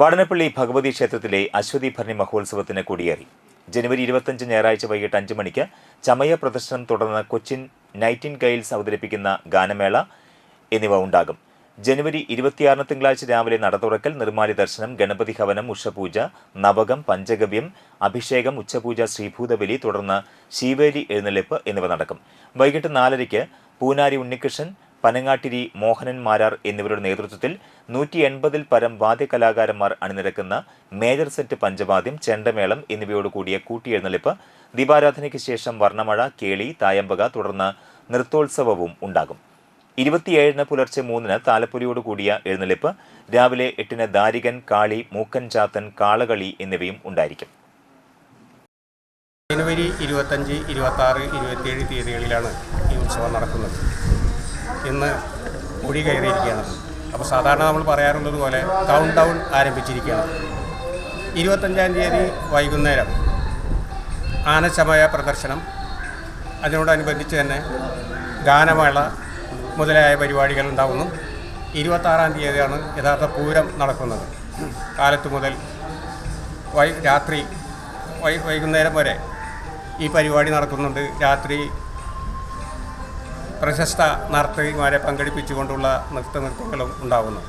വാടനപ്പള്ളി ഭഗവതി ക്ഷേത്രത്തിലെ അശ്വതി ഭരണി മഹോത്സവത്തിന് കൊടിയേറി. ജനുവരി ഇരുപത്തഞ്ച് ഞായറാഴ്ച വൈകിട്ട് അഞ്ച് മണിക്ക് ചമയ പ്രദർശനം തുടർന്ന് കൊച്ചിൻ നൈറ്റിൻ ഗൈൽസ് അവതരിപ്പിക്കുന്ന ഗാനമേള എന്നിവ ഉണ്ടാകും. ജനുവരി ഇരുപത്തിയാറിന് തിങ്കളാഴ്ച രാവിലെ നട തുറക്കൽ നിർമ്മാല്യ ദർശനം ഗണപതി ഹവനം ഉഷപൂജ നവകം പഞ്ചഗവ്യം അഭിഷേകം ഉച്ചപൂജ ശ്രീഭൂതബലി തുടർന്ന് ശീവേലി എഴുന്നള്ളിപ്പ് എന്നിവ നടക്കും. വൈകിട്ട് നാലരയ്ക്ക് പൂനാരി ഉണ്ണികൃഷ്ണൻ പനങ്ങാട്ടിരി മോഹനൻ മാരാർ എന്നിവരുടെ നേതൃത്വത്തിൽ നൂറ്റി എൺപതിൽ പരം വാദ്യകലാകാരന്മാർ അണിനിരക്കുന്ന മേജർ സെറ്റ് പഞ്ചവാദ്യം ചെണ്ടമേളം എന്നിവയോട് കൂടിയ കൂട്ടിയെഴുന്നള്ളിപ്പ് ദീപാരാധനയ്ക്ക് ശേഷം വർണമഴ കേളി തായമ്പക തുടർന്ന് നൃത്തോത്സവവും ഉണ്ടാകും. ഇരുപത്തിയേഴിന് പുലർച്ചെ മൂന്നിന് താലപ്പൊലിയോട് കൂടിയ എഴുന്നള്ളിപ്പ് രാവിലെ എട്ടിന് ദാരികൻ കാളി മൂക്കൻ ചാത്തൻ കാളകളി എന്നിവയും ഉണ്ടായിരിക്കും. ജനുവരി ഇരുപത്തഞ്ച് ഇരുപത്തി ഇരുപത്താറ് ഇരുപത്തിയേഴ് തീയതികളിലാണ് ഈ ഉത്സവം നടക്കുന്നത്. ഇന്ന് കുഴി കയറിയിരിക്കുകയാണ്. അപ്പോൾ സാധാരണ നമ്മൾ പറയാറുള്ളത് പോലെ കൗണ്ട് ഡൗൺ ആരംഭിച്ചിരിക്കുകയാണ്. ഇരുപത്തഞ്ചാം തീയതി വൈകുന്നേരം ആനശമായ പ്രദർശനം. അതിനോടനുബന്ധിച്ച് തന്നെ ഗാനമേള മുതലായ പരിപാടികൾ ഉണ്ടാകുന്നു ഇരുപത്താറാം തീയതിയാണ് യഥാർത്ഥ പൂരം നടക്കുന്നത്. കാലത്ത് മുതൽ വൈ രാത്രി വൈ വൈകുന്നേരം വരെ ഈ പരിപാടി നടക്കുന്നുണ്ട്. രാത്രി പ്രശസ്ത നർത്തകിമാരെ പങ്കെടുപ്പിച്ചുകൊണ്ടുള്ള നൃത്ത നൃത്തങ്ങളും ഉണ്ടാകുന്നു